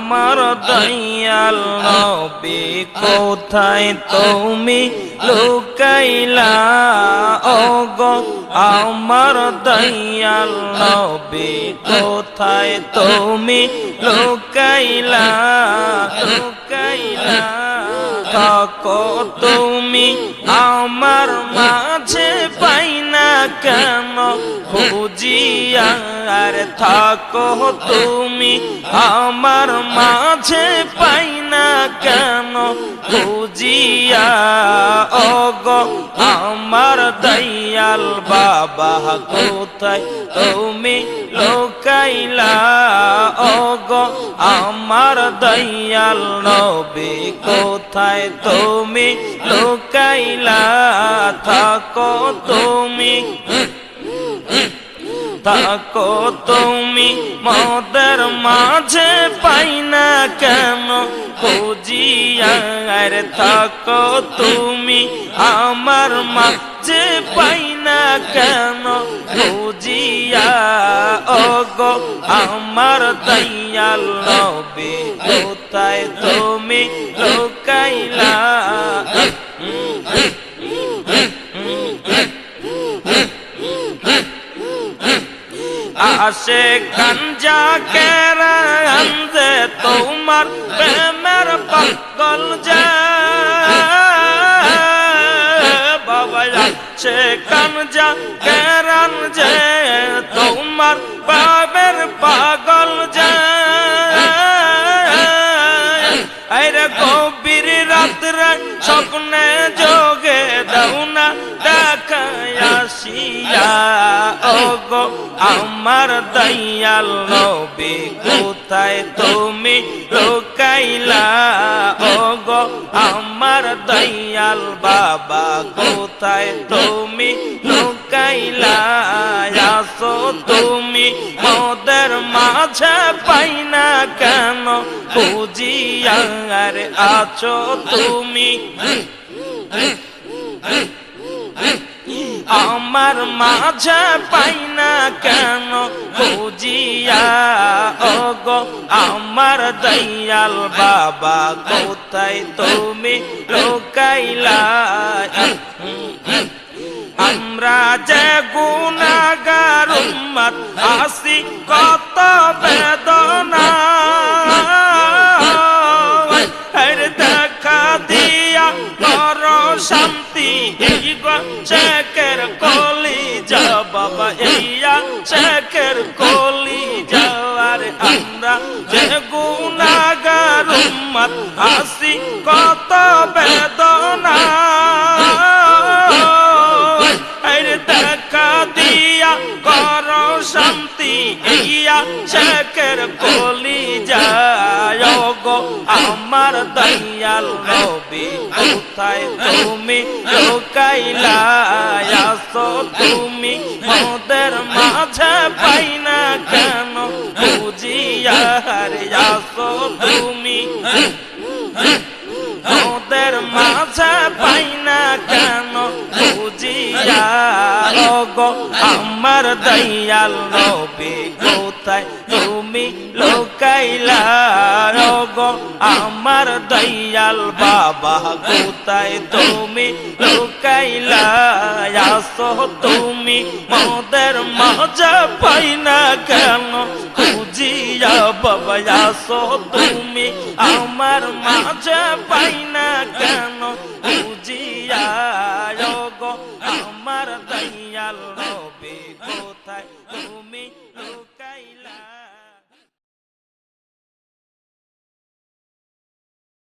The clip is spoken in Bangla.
আমার দয়াল নবী, কোথায় তুমি লুকাইলা? ও গো আমার দয়াল নবী, কোথায় তুমি লুকাইলা? লুকাইলা। থাকো তুমি আমার মাঝে। কেন? খুঁজিয়া আর থাকো তুমি, আমার মাঝে পাই না কেন? খুঁজিয়া ও গো আমার দয়াল বাবা, কোথায় তুমি লোকাইলা? ও গো আমার দয়াল নবী, কোথায় তুমি? লোকাইলা থাকো তুমি। থাকো তুমি। মদের মাঝে পাই না কেন? খুঁজিয়া আর থাকো তুমি। আমার মাঝে পাই না কেন? খুঁজিয়া ও গো আমার দয়াল নবী, কোথায় তুমি লুকাইলা? আসে গঞ্জা কেরা আনজে তোমার প্রেমের পাগল যা। বাবা সে গঞ্জা কেরান যে তোমার বাবের পাগল যা। গভীর রাত্রে স্বপ্নে যোগে দাও না, দেখায় ও আমার দয়াল নবী, কোথায় তুমি লোকাইলা? ও গো আমার দয়াল বাবা, কোথায় তুমি লোকাইলা? আসো তুমি মোদের মাঝে পাই না খুঁজিয়া আছো তুমি? আমার মাঝে পাই না কেন ও গো আমার দয়াল বাবা, কোথায় তুমি লোকাইলা? আমরা যে গুণাগার উম্মত আসি কত বেদনা। আর দেখা দিয়া কর শান্তি, এই গেকের কলি যা বাবা এইয়া চেকের কলি যাওয়ার আমরা যে গুণাগার উম্মত আসি কত বেদনা। ইয়া শেখের কলি যায়। গো আমার দয়াল নবী, কোথায় তুমি? লোকাইলা, আসো তুমি। মোদের মাঝে পাই না কেন? বুঝিয়া তুমি। ওদের মাঝে পাই না কেন? গো, আমার দয়াল নবী কোথায়? তুমি লোকাইলা গো, আমার দয়াল বাবা কোথায়? তুমি লোকাইলা আসো, তুমি মদের মাঝে পাই না কেন? খুঁজিয়া বাবা আসো, তুমি আমার মাঝে পাই না কেন? নবী কোথায়? তুমি লুকাইলা।